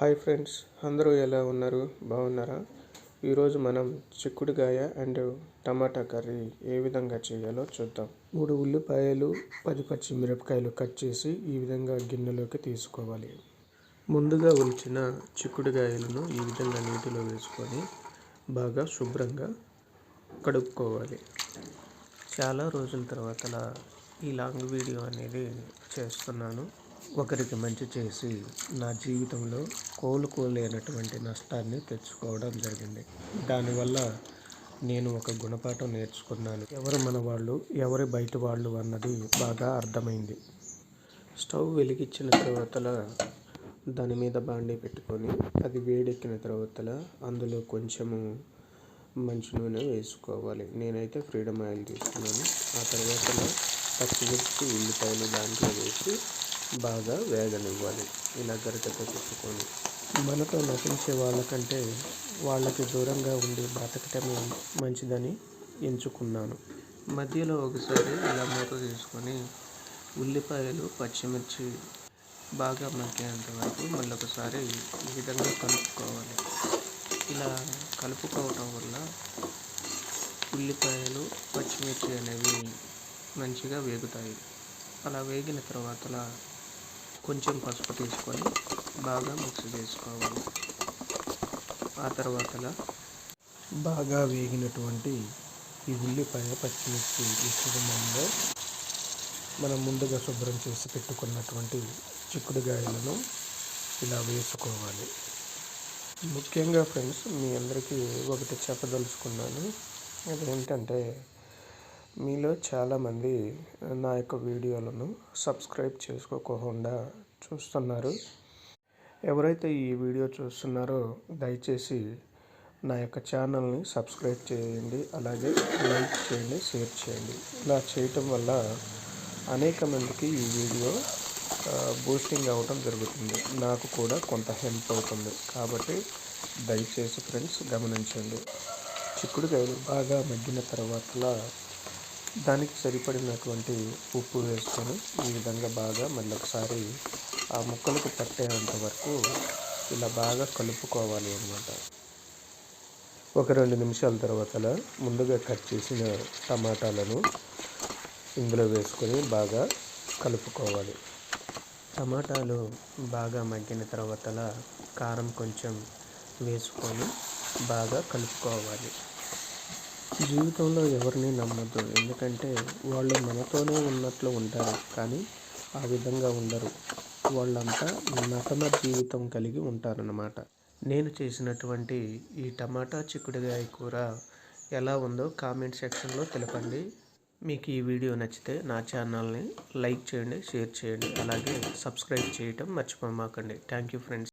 Hi friends అందరూ ఎలా ఉన్నారు? బాగున్నారా? ఈరోజు మనం చిక్కుడుకాయ అండ్ టమాటా కర్రీ ఏ విధంగా చేయాలో చూద్దాం. మూడు ఉల్లిపాయలు పది పచ్చిమిరపకాయలు కట్ చేసి ఈ విధంగా గిన్నెలోకి తీసుకోవాలి. ముందుగా ఉల్చిన చిక్కుడుకాయలను ఈ విధంగా నీటిలో వేసుకొని బాగా శుభ్రంగా కడుక్కోవాలి. చాలా రోజుల తర్వాత ఈ లాంగ్ వీడియో అనేది చేస్తున్నాను. ఒకరికి మంచి చేసి నా జీవితంలో కోలుకోలేనటువంటి నష్టాన్ని తెచ్చుకోవడం జరిగింది. దానివల్ల నేను ఒక గుణపాఠం నేర్చుకున్నాను. ఎవరు మన వాళ్ళు ఎవరి బయట వాళ్ళు అన్నది బాగా అర్థమైంది. స్టవ్ వెలిగించిన తర్వాత దాని మీద బాండీ పెట్టుకొని అది వేడెక్కిన తర్వాత అందులో కొంచెము మంచి నూనె వేసుకోవాలి. నేనైతే ఫ్రీడమ్ ఆయిల్ తీసుకున్నాను. ఆ తర్వాత పచ్చిమిర్చి ఉల్లిపాయలు దాంట్లో వేసి బాగా వేగనివ్వాలి ఇలా గరిటెతో తిప్పుకొని మనతో నటించే వాళ్ళకంటే వాళ్ళకి దూరంగా ఉండి బ్రతకటమే మంచిదని ఎంచుకున్నాను. మధ్యలో ఒకసారి ఇలా మూత తీసుకొని ఉల్లిపాయలు పచ్చిమిర్చి బాగా మగ్గేంత వరకు మళ్ళీ ఒకసారి ఈ విధంగా కలుపుకోవాలి. ఇలా కలుపుకోవటం వల్ల ఉల్లిపాయలు పచ్చిమిర్చి అనేవి మంచిగా వేగుతాయి. అలా వేగిన తర్వాత కొంచెం పసుపు తీసుకొని బాగా మిక్స్ చేసుకోవాలి. ఆ తర్వాత బాగా వేగినటువంటి ఈ ఉల్లిపాయ పచ్చిమిర్చి మిశ్రమంలో మనం ముందుగా శుభ్రం చేసి పెట్టుకున్నటువంటి చిక్కుడుగాయలను ఇలా వేసుకోవాలి. ముఖ్యంగా ఫ్రెండ్స్ మీ అందరికీ ఒకటి చెప్పదలుచుకున్నాను. అదేంటంటే మీలో చాలామంది నా యొక్క వీడియోలను సబ్స్క్రైబ్ చేసుకోకుండా చూస్తున్నారు. ఎవరైతే ఈ వీడియో చూస్తున్నారో దయచేసి నా యొక్క ఛానల్ని సబ్స్క్రైబ్ చేయండి అలాగే లైక్ చేయండి షేర్ చేయండి. ఇలా చేయటం వల్ల అనేక మందికి ఈ వీడియో బూస్టింగ్ అవ్వటం జరుగుతుంది. నాకు కూడా కొంత హెల్ప్ అవుతుంది. కాబట్టి దయచేసి ఫ్రెండ్స్ గమనించండి. చిక్కుడుకాయలు బాగా మగ్గిన తర్వాత దానికి సరిపడినటువంటి ఉప్పు వేసుకొని ఈ విధంగా బాగా మళ్ళీ ఒకసారి ఆ ముక్కలకు పట్టేంత వరకు ఇలా బాగా కలుపుకోవాలి అన్నమాట. ఒక రెండు నిమిషాల తర్వాత ముందుగా కట్ చేసిన టమాటాలను ఇందులో వేసుకొని బాగా కలుపుకోవాలి. టమాటాలు బాగా మగ్గిన తర్వాత కారం కొంచెం వేసుకొని బాగా కలుపుకోవాలి. జీవితంలో ఎవరిని నమ్మద్దు. ఎందుకంటే వాళ్ళు మనతోనే ఉన్నట్లు ఉంటారు. కానీ ఆ విధంగా ఉండరు. వాళ్ళంతా నటన జీవితం కలిగి ఉంటారన్నమాట. నేను చేసినటువంటి ఈ టమాటా చిక్కుడుగాయ కూర ఎలా ఉందో కామెంట్ సెక్షన్లో తెలపండి. మీకు ఈ వీడియో నచ్చితే నా ఛానల్ని లైక్ చేయండి షేర్ చేయండి. అలాగే సబ్స్క్రైబ్ చేయటం మర్చిపోమాకండి. Thank you friends.